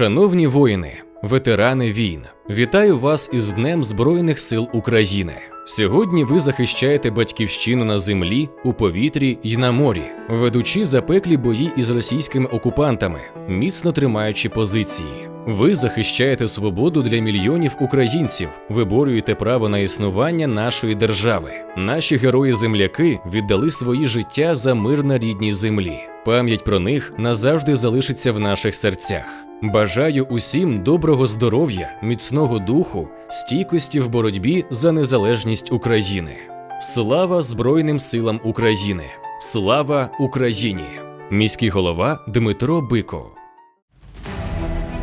Шановні воїни, ветерани війн, вітаю вас із Днем Збройних сил України. Сьогодні ви захищаєте батьківщину на землі, у повітрі й на морі, ведучи запеклі бої із російськими окупантами, міцно тримаючи позиції. Ви захищаєте свободу для мільйонів українців, виборюєте право на існування нашої держави. Наші герої-земляки віддали свої життя за мир на рідній землі. Пам'ять про них назавжди залишиться в наших серцях. Бажаю усім доброго здоров'я, міцного духу, стійкості в боротьбі за незалежність України. Слава Збройним силам України! Слава Україні! Міський голова Дмитро Биков.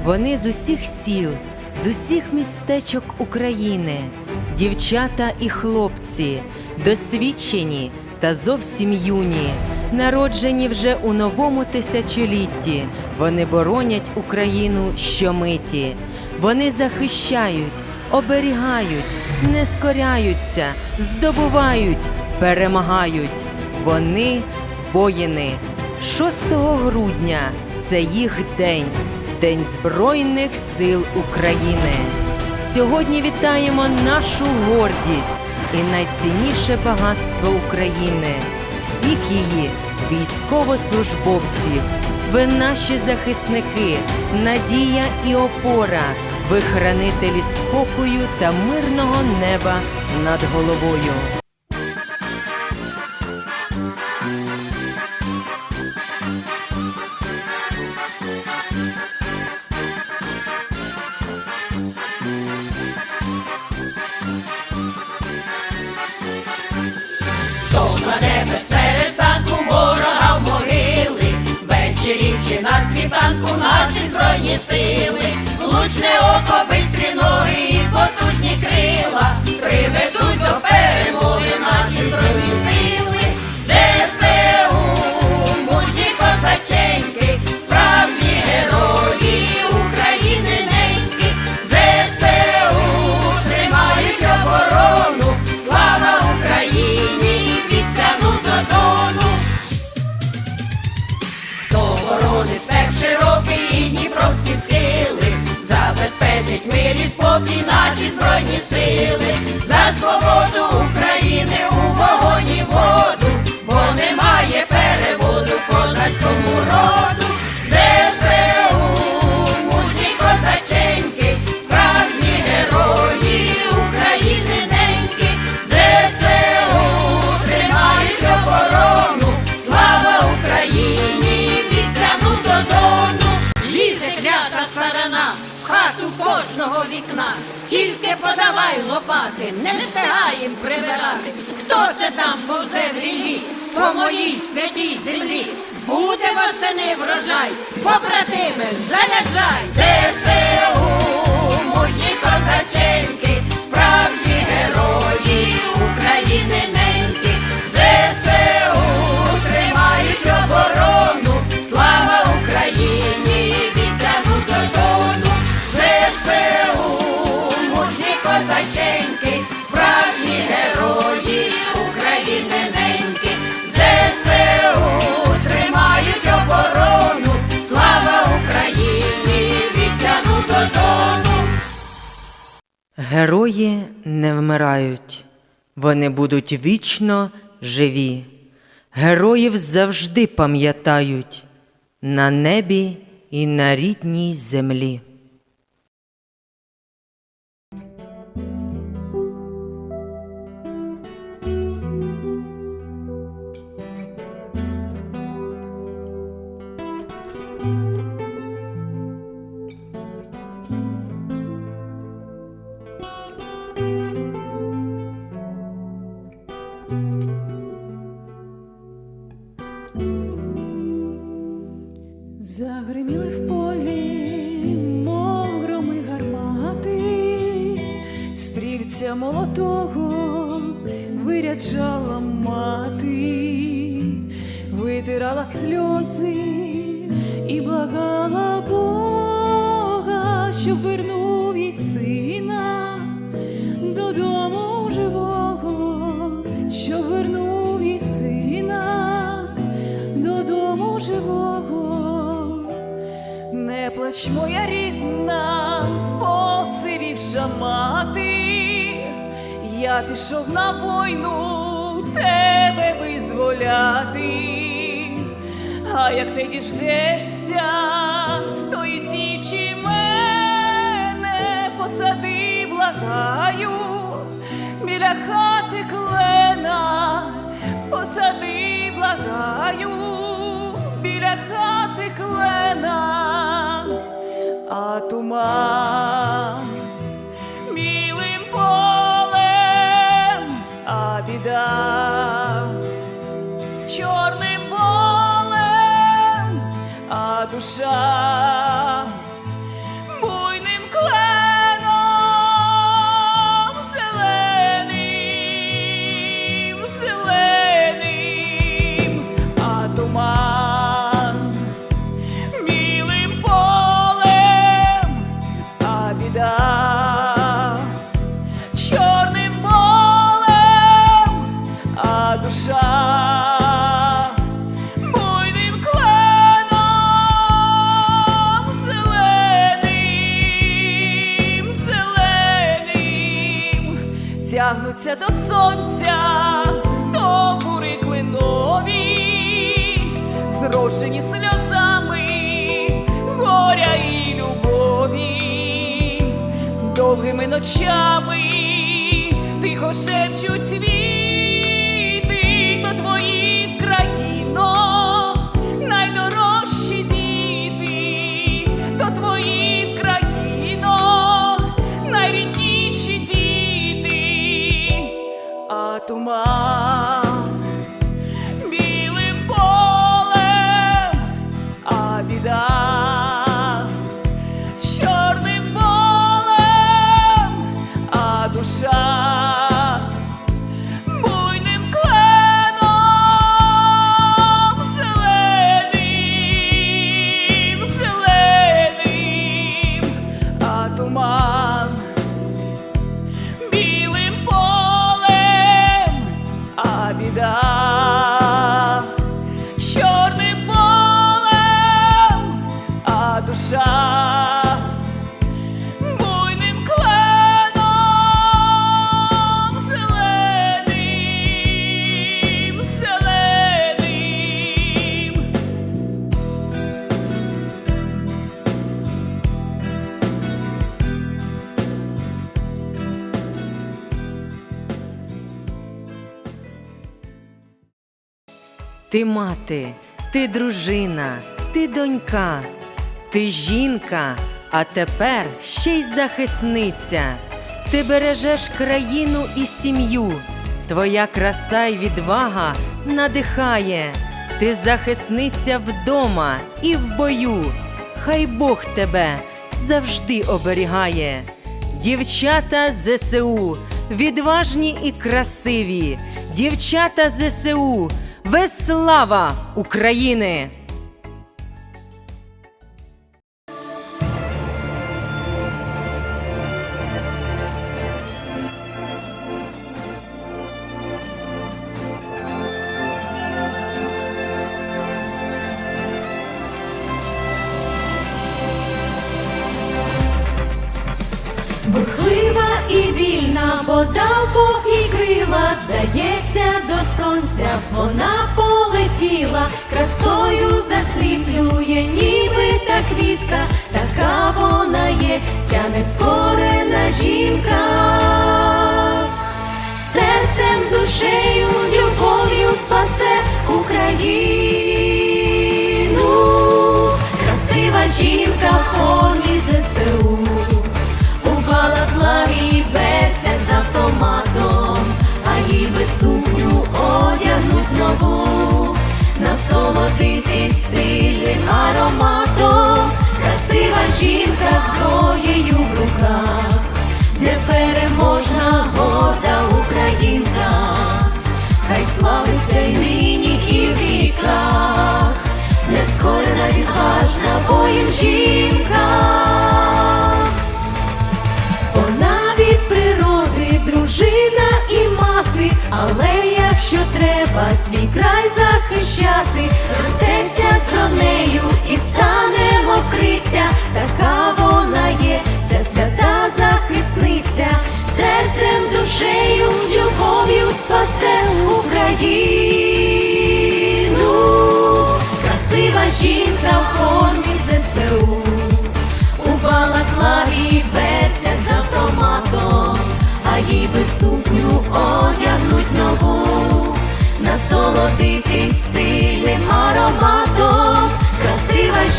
Вони з усіх сіл, з усіх містечок України, дівчата і хлопці, досвідчені та зовсім юні, народжені вже у новому тисячолітті. Вони боронять Україну щомиті. Вони захищають, оберігають, не скоряються, здобувають, перемагають. Вони воїни. 6 грудня це їх день, День Збройних сил України. Сьогодні вітаємо нашу гордість і найцінніше багатство України, всіх її військовослужбовців. Ви наші захисники, надія і опора, ви хранителі спокою та мирного неба над головою. Ввечері на світанку наші збройні сили, лучне око, бистрі і потужні крила, приведуть до перемоги наші збройні сили, наші збройні сили, вікна. Тільки подавай лопати, не встигаєм прибирати. Хто це там повзе в рілі, по моїй святій землі? Буде восени врожай, побратими, заряджай! Це все у мужні козаченьки, справжні герої України Герої не вмирають, вони будуть вічно живі. Героїв завжди пам'ятають на небі і на рідній землі. Не плач моя рідна, посивівша мати, я пішов на війну тебе визволяти, а як не діждешся, стої січі мене посади, благаю, біля хати клена, посади, благаю, біля хати клена а туман. Білим полем, а біда чорним болем, а душа тягнуться до сонця стовбури клинові, зрошені сльозами горя і любові, довгими ночами тихо шепчуть світи, Ти мати, ти дружина, ти донька, ти жінка, а тепер ще й захисниця. Ти бережеш країну і сім'ю. Твоя краса й відвага надихає. Ти захисниця вдома і в бою. Хай Бог тебе завжди оберігає. Дівчата ЗСУ, відважні і красиві. Дівчата ЗСУ, Веслава України! Бурхлива і вільна, їй крила, здається, до сонця вона полетіла, красою засліплює, ніби та квітка, така вона є, ця нескорена жінка, серцем, душею, любов'ю спасе Україну, красива жінка в формі ЗСУ. У балаклаві ароматом, красива жінка зброєю в руках, непереможна горда українка, хай славиться й нині і в віках, нескорена відважна воїн жінка. Вона від природи дружина і мати, але якщо треба свій край захищати, ростеться з бронею і станемо вкриття, така вона є,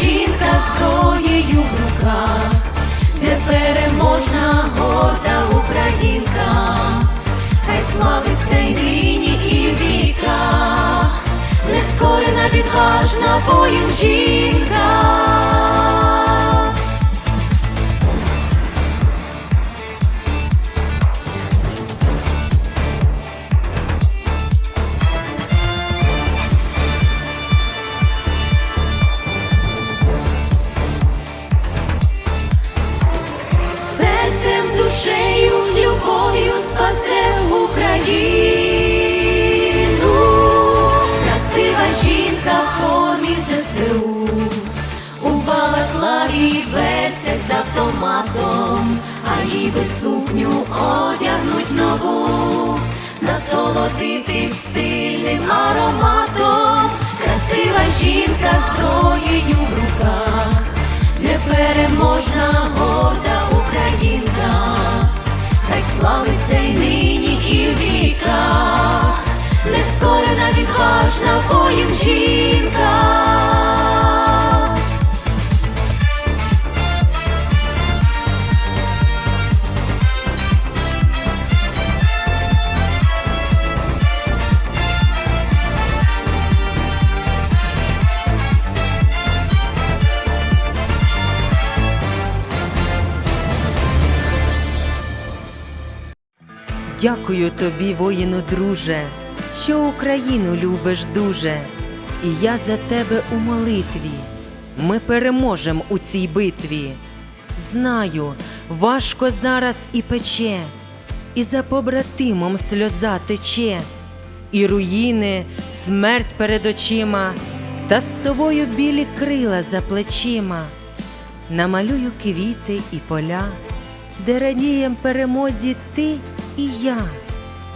жінка зброєю в руках, непереможна горда українка, хай славиться й нині і в віках, нескорена, відважна воїн жінка. Сукню одягнуть нову, насолодитись стильним ароматом, красива жінка зброєю в руках, непереможна горда українка, хай славить цей нині і в віках, нескорена відважна воїн жінка. Дякую тобі, воїну, друже, що Україну любиш дуже, і я за тебе у молитві. Ми переможем у цій битві. Знаю, важко зараз і пече, і за побратимом сльоза тече, і руїни, смерть перед очима, та з тобою білі крила за плечима. Намалюю квіти і поля, де радієм перемозі ти і я.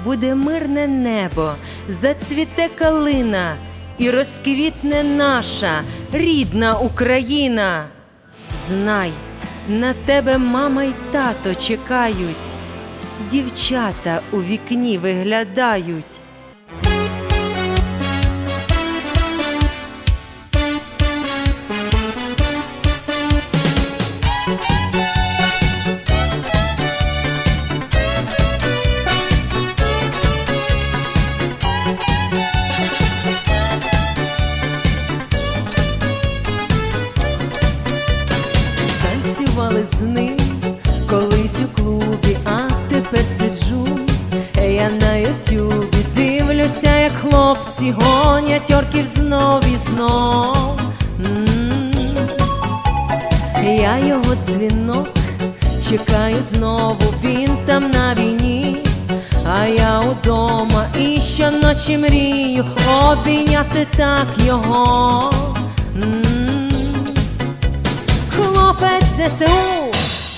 Буде мирне небо, зацвіте калина, і розквітне наша рідна Україна. Знай, на тебе мама й тато чекають, дівчата у вікні виглядають. Танцювали з ним колись у клубі, а тепер сиджу. Я на ютюбі дивлюся, як хлопці гонять орків знов і знов. Я його дзвінок чекаю знову, він там на війні, а я удома і щоночі мрію обійняти так його. ЗСУ,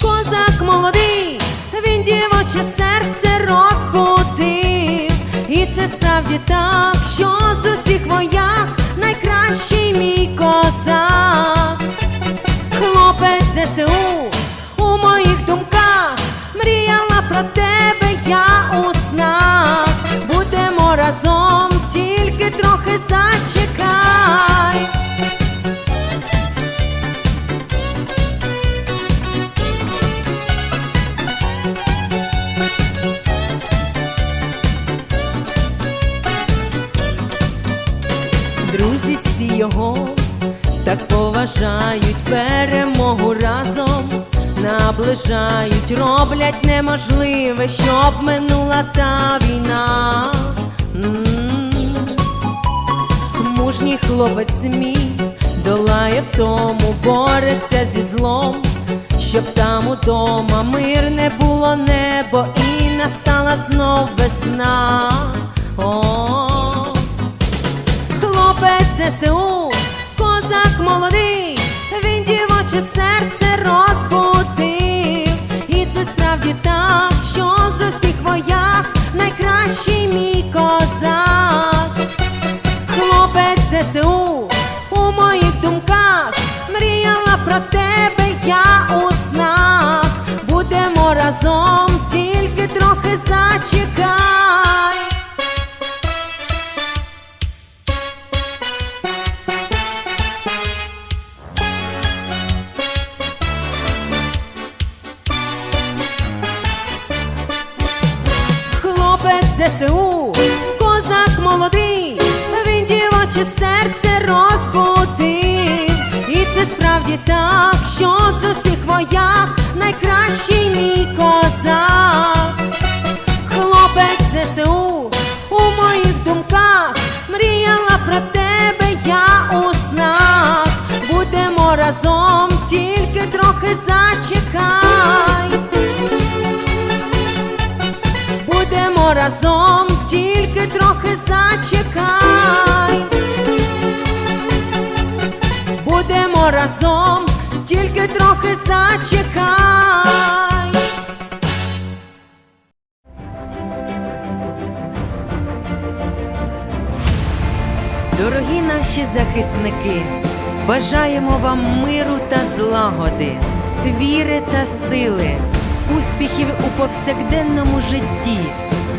козак молодий, він дівоче серце розбудив. І це справді так, що наближають, роблять неможливе, щоб минула та війна. М. Мужній хлопець мій долає в тому, бореться зі злом, щоб там удома мирне було небо і настала знов весна. О, Хлопець ЗСУ, козак молодий, він серце розбудив. І це справді так, що з усіх вояк найкращий мій Дорогі наші захисники, бажаємо вам миру та злагоди, віри та сили, успіхів у повсякденному житті,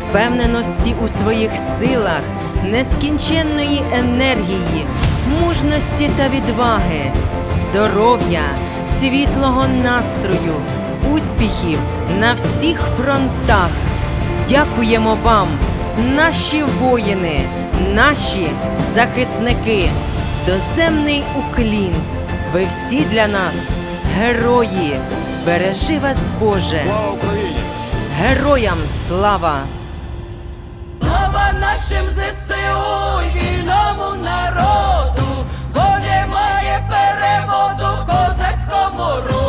впевненості у своїх силах, нескінченної енергії, мужності та відваги, здоров'я, світлого настрою, успіхів на всіх фронтах. Дякуємо вам, наші воїни, наші захисники, доземний уклін. Ви всі для нас герої. Бережи вас, Боже. Слава Україні! Героям слава! Слава нашим ЗСУ і вільному народу, бо немає переводу козацькому роду.